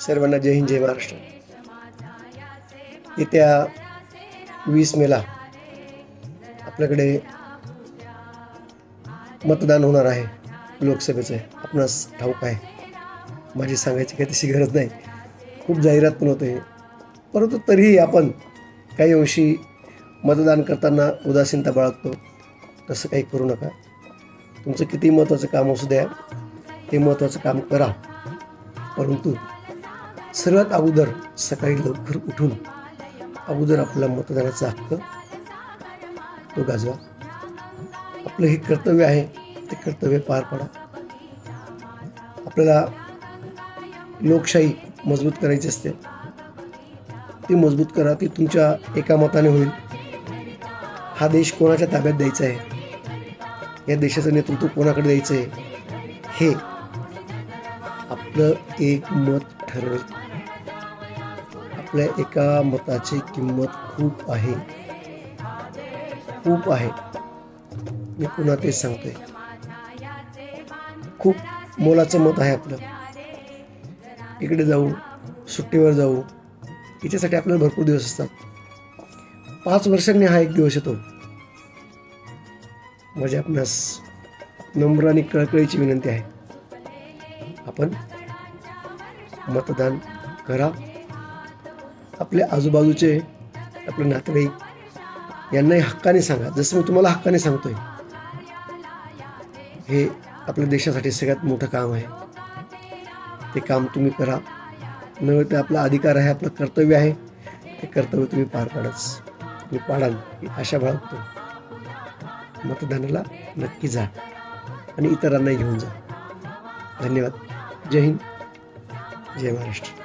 सर्वांना जय हिंद जय महाराष्ट्र. येत्या वीस मेला आपल्याकडे मतदान होणार आहे लोकसभेचं. आपणास ठाऊक आहे. माझी सांगायची काही तशी गरज नाही. खूप जाहिरात पण होते. परंतु तरीही आपण काही अंशी मतदान करताना उदासीनता बाळगतो. तसं काही करू नका. तुमचं किती महत्त्वाचं काम असू द्या ते महत्त्वाचं काम करा. परंतु सर्वात अगोदर सकाळी लवकर उठून अगोदर आपला मतदानाचा हक्क तो गाजवा. आपलं हे कर्तव्य आहे ते कर्तव्य पार पाडा. आपल्याला लोकशाही मजबूत करायची असते. ती मजबूत करा ती तुमच्या एका मताने होईल. हा देश कोणाच्या ताब्यात द्यायचा आहे? या देशाचं नेतृत्व कोणाकडे द्यायचं आहे? हे आपलं एक मत ठरवेल. आपल्या एका मताची किंमत खूप आहे. खूप आहे. मी पुन्हा तेच सांगतोय. खूप मोलाचं मत आहे आपलं. इकडे जाऊ सुट्टीवर जाऊ. याच्यासाठी आपल्याला भरपूर दिवस असतात. पाच वर्षांनी हा एक दिवस येतो. म्हणजे आपणास नम्र आणि कळकळीची विनंती आहे. आपण मतदान करा. आपले आजूबाजूचे आपले नातेवाईक यांनाही हक्काने सांगा. जसं मी तुम्हाला हक्काने सांगतोय हे आपल्या देशासाठी सगळ्यात मोठं काम आहे. ते काम तुम्ही करा. नव्हे ते आपला अधिकार आहे आपलं कर्तव्य आहे. ते कर्तव्य तुम्ही पार पाडच तुम्ही पाडाल ही आशा बाळगतो. मतदानाला नक्की जा आणि इतरांनाही घेऊन जा. धन्यवाद. जय हिंद. जय महाराष्ट्र.